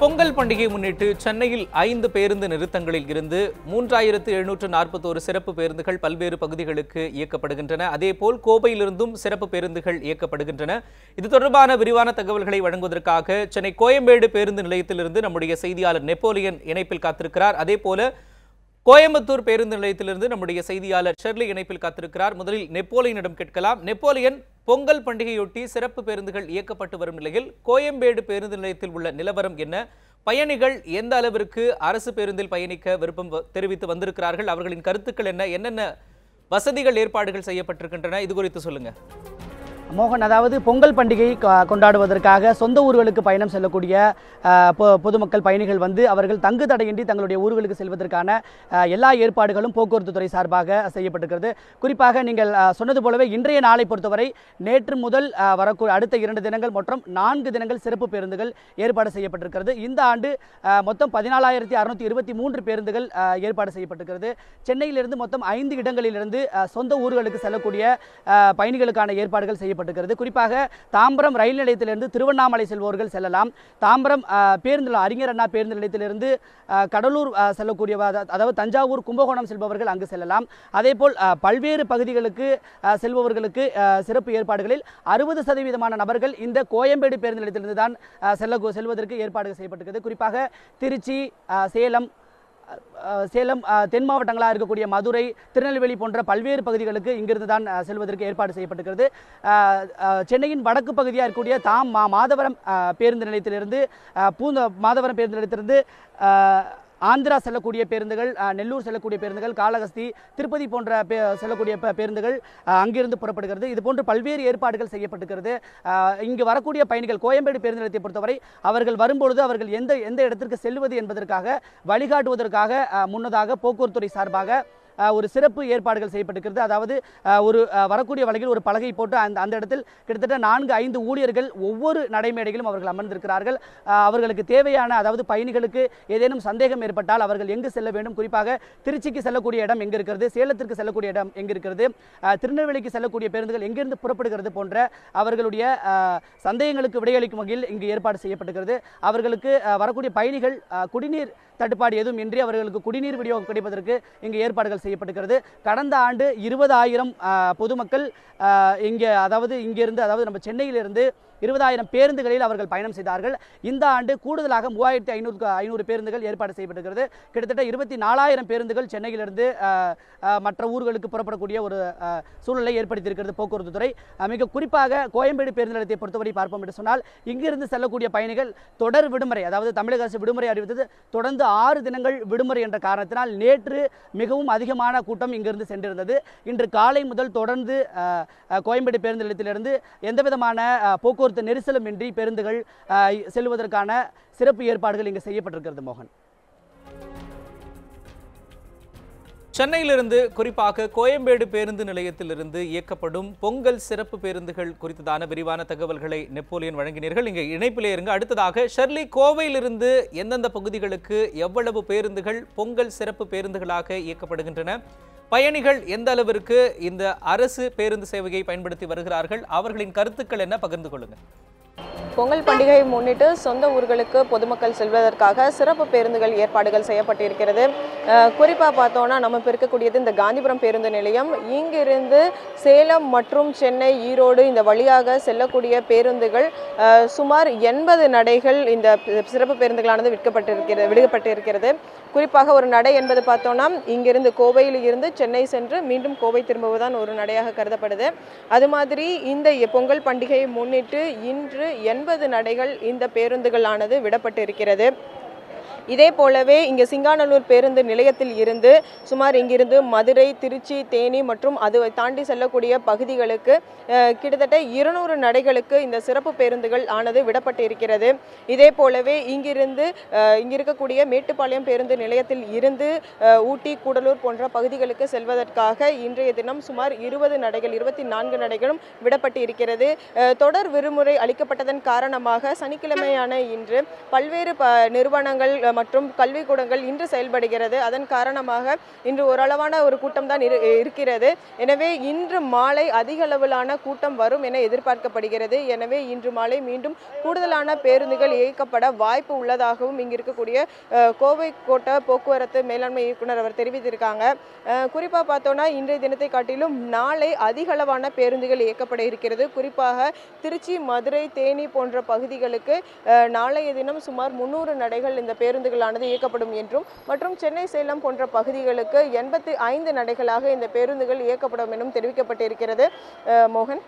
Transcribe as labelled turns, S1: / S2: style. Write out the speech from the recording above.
S1: பொங்கல் பண்டிகையை முன்னிட்டு சென்னையில் ஐந்து பேருந்து நிறுத்தங்களில் இருந்து மூன்றாயிரத்து எழுநூற்று நாற்பத்தோரு சிறப்பு பேருந்துகள் பல்வேறு பகுதிகளுக்கு இயக்கப்படுகின்றன. அதேபோல் கோவையிலிருந்தும் சிறப்பு பேருந்துகள் இயக்கப்படுகின்றன. இது தொடர்பான விரிவான தகவல்களை வழங்குவதற்காக சென்னை கோயம்பேடு பேருந்து நிலையத்திலிருந்து நம்முடைய செய்தியாளர் நெப்போலியன் இணைப்பில் காத்திருக்கிறார். அதேபோல கோயம்புத்தூர் பேருந்து நிலையத்திலிருந்து நம்முடைய செய்தியாளர் ஷெர்லி இணைப்பில் காத்திருக்கிறார். முதலில் நெப்போலியனிடம் கேட்கலாம். நெப்போலியன் பொங்கல் பண்டிகையொட்டி சிறப்பு பேருந்துகள் இயக்கப்பட்டு வரும் நிலையில் கோயம்பேடு பேருந்து நிலையத்தில் உள்ள நிலவரம் என்ன? பயணிகள் எந்த அளவிற்கு அரசு பேருந்தில் பயணிக்க விருப்பம் வ- தெரிவித்து வந்திருக்கிறார்கள்? அவர்களின் கருத்துக்கள் என்ன? என்னென்ன வசதிகள் ஏற்பாடுகள் செய்யப்பட்டிருக்கின்றன? இது குறித்து சொல்லுங்க.
S2: மோகன் அதாவது பொங்கல் பண்டிகை கொண்டாடுவதற்காக சொந்த ஊர்களுக்கு பயணம் செல்லக்கூடிய பொ- பொதுமக்கள் பயணிகள் வந்து அவர்கள் தங்கு தடையின்றி தங்களுடைய ஊர்களுக்கு செல்வதற்கான எல்லா ஏற்பாடுகளும் போக்குவரத்து துறை சார்பாக செய்யப்பட்டிருக்கிறது. குறிப்பாக நீங்கள் சொன்னது போலவே இன்றைய நாளை பொறுத்தவரை நேற்று முதல் வரக்கூடிய அடுத்த இரண்டு தினங்கள் மற்றும் நான்கு தினங்கள் சிறப்பு பேருந்துகள் ஏற்பாடு செய்யப்பட்டிருக்கிறது. இந்த ஆண்டு மொத்தம் பதினாலாயிரத்தி அறுநூத்தி இருபத்தி மூன்று பேருந்துகள் ஏற்பாடு செய்யப்பட்டிருக்கிறது. சென்னையிலிருந்து மொத்தம் ஐந்து இடங்களிலிருந்து சொந்த ஊர்களுக்கு செல்லக்கூடிய பயணிகளுக்கான ஏற்பாடுகள் செய்யப்பட்டிருக்கிறது குறிப்பாக தாம்பரம் ரயில் நிலையத்திலிருந்து திருவண்ணாமலை செல்பவர்கள் செல்லலாம். தாம்பரம் பேருந்து அறிஞர் அண்ணா பேருந்து நிலையத்திலிருந்து கடலூர் செல்லக்கூடிய அதாவது தஞ்சாவூர் கும்பகோணம் செல்பவர்கள் அங்கு செல்லலாம். அதேபோல் பல்வேறு பகுதிகளுக்கு செல்பவர்களுக்கு சிறப்பு ஏற்பாடுகளில் அறுபது சதவீதமான நபர்கள் இந்த கோயம்பேடு பேருந்து நிலையத்திலிருந்து தான் செல்ல செல்வதற்கு ஏற்பாடு செய்யப்பட்டிருக்கிறது. குறிப்பாக திருச்சி சேலம் சேலம் தென் மாவட்டங்களாக இருக்கக்கூடிய மதுரை திருநெல்வேலி போன்ற பல்வேறு பகுதிகளுக்கு இங்கிருந்து தான் செல்வதற்கு ஏற்பாடு செய்யப்பட்டிருக்கிறது. சென்னையின் வடக்கு பகுதியாக இருக்கக்கூடிய தாம் மா மாதவரம் பேருந்து நிலையத்திலிருந்து பூந்த மாதவரம் பேருந்து நிலையத்திலிருந்து ஆந்திரா செல்லக்கூடிய பேருந்துகள் நெல்லூர் செல்லக்கூடிய பேருந்துகள் காளகஸ்தி திருப்பதி போன்ற பே செல்லக்கூடிய பேருந்துகள் அங்கிருந்து புறப்படுகிறது. இது போன்று பல்வேறு ஏற்பாடுகள் செய்யப்பட்டுகிறது இங்கு வரக்கூடிய பயணிகள் கோயம்பேடு பேருந்து நிலையத்தை பொறுத்தவரை அவர்கள் வரும்பொழுது அவர்கள் எந்த எந்த இடத்திற்கு செல்வது என்பதற்காக வழிகாட்டுவதற்காக முன்னதாக போக்குவரத்துறை சார்பாக ஒரு சிறப்பு ஏற்பாடுகள் செய்யப்பட்டிருக்கிறது. அதாவது ஒரு வரக்கூடிய வழக்கில் ஒரு பலகை போட்டு அந்த அந்த இடத்தில் கிட்டத்தட்ட நான்கு ஐந்து ஊழியர்கள் ஒவ்வொரு நடைமேடையிலும் அவர்கள் அமர்ந்திருக்கிறார்கள். அவர்களுக்கு தேவையான அதாவது பயணிகளுக்கு ஏதேனும் சந்தேகம் ஏற்பட்டால் அவர்கள் எங்கு செல்ல வேண்டும்? குறிப்பாக திருச்சிக்கு செல்லக்கூடிய இடம் எங்கு இருக்கிறது? சேலத்திற்கு செல்லக்கூடிய இடம் எங்கு இருக்கிறது? திருநெல்வேலிக்கு செல்லக்கூடிய பேருந்துகள் எங்கிருந்து புறப்படுகிறது போன்ற அவர்களுடைய சந்தேகங்களுக்கு விடையளிக்கும் வகையில் இங்கு ஏற்பாடு செய்யப்பட்டிருக்கிறது. அவர்களுக்கு வரக்கூடிய பயணிகள் குடிநீர் தட்டுப்பாடு எதுவும் இன்றி அவர்களுக்கு குடிநீர் விநியோகம் கிடைப்பதற்கு இங்கு ஏற்பாடுகள் செய்யப்பட்டிருக்கிறது. கடந்த ஆண்டு இருபதாயிரம் பொதுமக்கள் இங்கே அதாவது இங்கிருந்து அதாவது நம்ம சென்னையிலிருந்து இருபதாயிரம் பேருந்துகளில் அவர்கள் பயணம் செய்தார்கள். இந்த ஆண்டு கூடுதலாக மூவாயிரத்தி ஐநூறு ஐநூறு பேருந்துகள் ஏற்பாடு செய்யப்பட்டிருக்கிறது. கிட்டத்தட்ட இருபத்தி நாலாயிரம் பேருந்துகள் சென்னையிலிருந்து மற்ற ஊர்களுக்கு புறப்படக்கூடிய ஒரு சூழ்நிலை சூழலை ஏற்படுத்தியிருக்கிறது போக்குவரத்து துறை. மிக குறிப்பாக கோயம்பேடு பேருந்து நிலையத்தை பொறுத்தவரை பார்ப்போம் என்று சொன்னால் இங்கிருந்து செல்லக்கூடிய பயணிகள் தொடர் விடுமுறை அதாவது தமிழக அரசு விடுமுறை அறிவித்தது தொடர்ந்து ஆறு தினங்கள் விடுமுறை என்ற காரணத்தினால் நேற்று மிகவும் அதிகமான கூட்டம் இங்கிருந்து சென்றிருந்தது. இன்று காலை முதல் தொடர்ந்து கோயம்பேடு பேருந்து நிலையத்திலிருந்து எந்த விதமான போக்குவரத்து நெரிசலும் இன்றி பேருந்துகள் செல்வதற்கான சிறப்பு ஏற்பாடுகள் இங்கு செய்யப்பட்டிருக்கிறது மோகன்.
S1: சென்னையிலிருந்து குறிப்பாக கோயம்பேடு பேருந்து நிலையத்திலிருந்து இயக்கப்படும் பொங்கல் சிறப்பு பேருந்துகள் குறித்ததான விரிவான தகவல்களை நெப்போலியன் வழங்கினீர்கள். இங்கே இணைப்பிலே இருங்க. அடுத்ததாக ஷெர்லி கோவையிலிருந்து எந்தெந்த பகுதிகளுக்கு எவ்வளவு பேருந்துகள் பொங்கல் சிறப்பு பேருந்துகளாக இயக்கப்படுகின்றன? பயணிகள் எந்த அளவிற்கு இந்த அரசு பேருந்து சேவையை பயன்படுத்தி வருகிறார்கள் அவர்களின் கருத்துக்கள் என்ன பகிர்ந்து கொள்ளுங்கள்.
S3: பொங்கல் பண்டிகையை முன்னிட்டு சொந்த ஊர்களுக்கு பொதுமக்கள் செல்வதற்காக சிறப்பு பேருந்துகள் ஏற்பாடுகள் செய்யப்பட்டிருக்கிறது. குறிப்பாக பார்த்தோன்னா நம்ம இப்போ இருக்கக்கூடியது இந்த காந்திபுரம் பேருந்து நிலையம். இங்கிருந்து சேலம் மற்றும் சென்னை ஈரோடு இந்த வழியாக செல்லக்கூடிய பேருந்துகள் சுமார் எண்பது நடைகள் இந்த சிறப்பு பேருந்துகளானது விற்கப்பட்டிருக்கிறது விடுக்கப்பட்டிருக்கிறது குறிப்பாக ஒரு நடை என்பது பார்த்தோன்னா இங்கிருந்து கோவையில் இருந்து சென்னை சென்று மீண்டும் கோவை திரும்புவதுதான் ஒரு நடையாக கருதப்படுது. அது மாதிரி இந்த பொங்கல் பண்டிகையை முன்னிட்டு இன்று எண்பது நடைகள் இந்த பேருந்துகளானது விடப்பட்டிருக்கிறது. இதே போலவே இங்கே சிங்காநல்லூர் பேருந்து நிலையத்தில் இருந்து சுமார் இங்கிருந்து மதுரை திருச்சி தேனி மற்றும் அது தாண்டி செல்லக்கூடிய பகுதிகளுக்கு கிட்டத்தட்ட இருநூறு நடைகளுக்கு இந்த சிறப்பு பேருந்துகள் ஆனது விடப்பட்டு இருக்கிறது இதே போலவே இங்கிருந்து இங்கிருக்கக்கூடிய இருக்கக்கூடிய மேட்டுப்பாளையம் பேருந்து நிலையத்தில் இருந்து ஊட்டி கூடலூர் போன்ற பகுதிகளுக்கு செல்வதற்காக இன்றைய தினம் சுமார் இருபது நடைகள் இருபத்தி நான்கு நடைகளும் விடப்பட்டு இருக்கிறது தொடர் விடுமுறை அளிக்கப்பட்டதன் காரணமாக சனிக்கிழமையான இன்று பல்வேறு ப நிறுவனங்கள் மற்றும் கல்விக்கூடங்கள் இன்று செயல்படுகிறது. அதன் காரணமாக இன்று ஓரளவான ஒரு கூட்டம் தான் இரு- இருக்கிறது. எனவே இன்று மாலை அதிக அளவிலான கூட்டம் வரும் என எதிர்பார்க்கப்படுகிறது. எனவே இன்று மாலை மீண்டும் கூடுதலான பேருந்துகள் இயக்கப்பட வாய்ப்பு உள்ளதாகவும் இங்கு இருக்கக்கூடிய கோவை கோட்ட போக்குவரத்து மேலாண்மை இயக்குனர் அவர் தெரிவித்திருக்காங்க. குறிப்பாக பார்த்தோன்னா இன்றைய தினத்தை காட்டிலும் நாளை அதிக அளவான பேருந்துகள் இயக்கப்பட இருக்கிறது. குறிப்பாக திருச்சி மதுரை தேனி போன்ற பகுதிகளுக்கு நாளைய தினம் சுமார் முன்னூறு நடைகள் இந்த பேருந்துகளானது இயக்கப்படும் என்றும் மற்றும் சென்னை சேலம் போன்ற பகுதிகளுக்கு எண்பத்தி ஐந்து நடைகளாக இந்த பேருந்துகள் இயக்கப்படும் எனும் தெரிவிக்கப்பட்டிருக்கிறது. மோகன்?